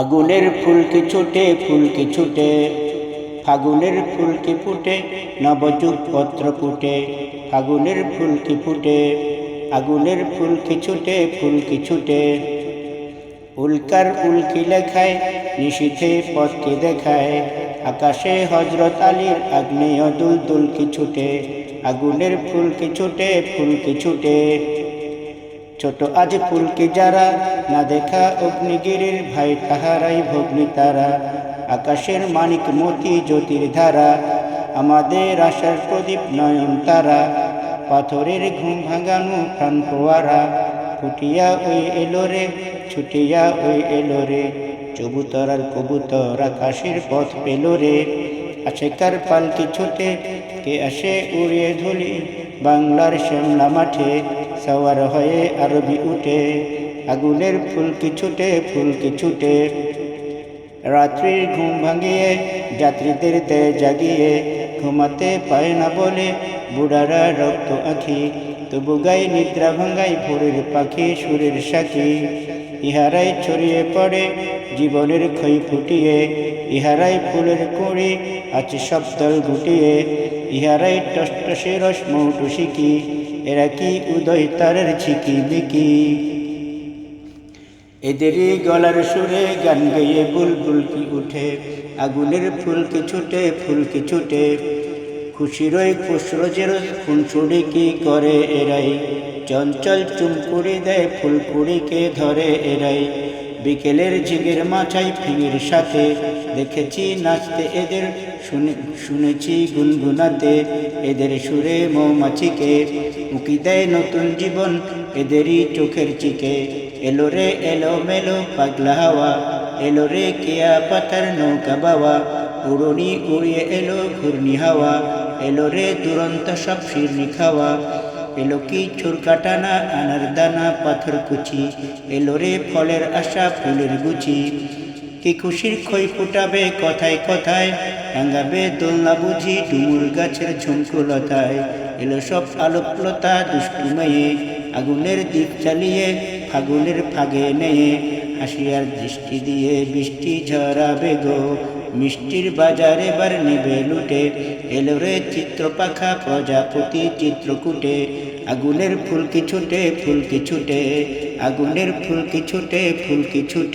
আগুনের ফুলকি ছুটে ফুলকি ছুটে। ফাগুনের ফুলকি ফুটে নবযুগ পত্র ফুটে। ফাগুনের ফুলকি ফুটে, আগুনের ফুলকি ছুটে ফুলকি ছুটে। উল্কার উল্কি লেখায় নিশীথে পথকে দেখায়। আকাশে হজরত আলীর আগ্নেয় দুল দুলকি ছুটে। আগুনের ফুলকি ছুটে ফুলকি ছুটে। ছোট আজ ফুলকি যারা, না দেখা অগ্নিগিরির ভাই, তাহারাই ভগ্নি তারা। আকাশের মানিক মতি জ্যোতির ধারা, আমাদের আশার প্রদীপ নয়ন তারা। পাথরের ঘুম ভাঙানো প্রাণ পোয়ারা ফুটিয়া ওই এলো রে, ছুটিয়া ওই এলো রে। চবুতর আর কবুতর আকাশের পথ পেল রে। আছে কার পালকি ছুটে, কে আসে উড়িয়ে ধুলি বাংলার শ্যামলা মাঠে। সওয়ার হয়ে আরবি উঠে, আগুনের ফুলকি ছুটে ফুলকি ছুটে রাত্রির ঘুম ভাঙিয়ে, যাত্রীদের দেয় জাগিয়ে, ঘুমাতে পায় না বলে বুড়ারা রক্ত আঁখি, তবু গাই নিদ্রা ভাঙ্গাই ভোরের পাখি সুরের সাক্ষী ইহারাই ছড়িয়ে পড়ে জীবনের ক্ষয় ফুটিয়ে, ইহারাই ফুলের কুড়ি আছে সপ্তল গুটিয়ে, ইহারাই টষ্টসে রস মৌটু শিখি। এরা কি উদয় তারের ছিকি বিকি এদেরই গলার সুরে গান গেয়ে বুলবুল কি উঠে? আগুনের ফুলকে ছুটে ফুলকে ছুটে? খুশিরই খুশরোজের খুনসুড়ি কি করে এরাই? চঞ্চল চুমকুড়ি দেয়, ফুলকুড়িকে ধরে এরাই। বিকেলের ঝিগের মাছাই ফিঙের সাথে। দেখেছি নাচতে এদের, শুনে, শুনেছি গুনগুনাতে এদের সুরে মৌমাছিকে। উকি দেয় নতুন জীবন এদেরই চোখের চিকে। এলো রে, এলো মেলো পাগলা হাওয়া। এলো রে, কেয়া পাতার নৌকা বাবা উড়নি উড়িয়ে এলো ঘূর্ণি হাওয়া। এলো রে, দুরন্ত সব শিরনি খাওয়া। এলো কি চোর কাটানা, আনার দানা, পাথর কুচি। এলো রে ফলের আশা, ফুলের গুচি। কি খুশির খই ফুটাবে কথায় কথায় টাঙ্গাবে দোলনা বুঝি ডুমুর গাছের ঝুমকুলতায় এলো সব আলোকলতা দুষ্টু মেয়ে, আগুনের দ্বীপ চালিয়ে ফাগুনের ফাগে নেয়ে। হাসিয়ার দৃষ্টি দিয়ে বৃষ্টি ঝরাবে গো মিষ্টির বাজার এবার নেবে লুটে। এলো রে চিত্রপাখা, প্রজাপতি চিত্রকূটে। আগুনের ফুলকি ছুটে ফুলকি ছুটে? আগুনের ফুলকি ছুটে ফুলকি ছুটে?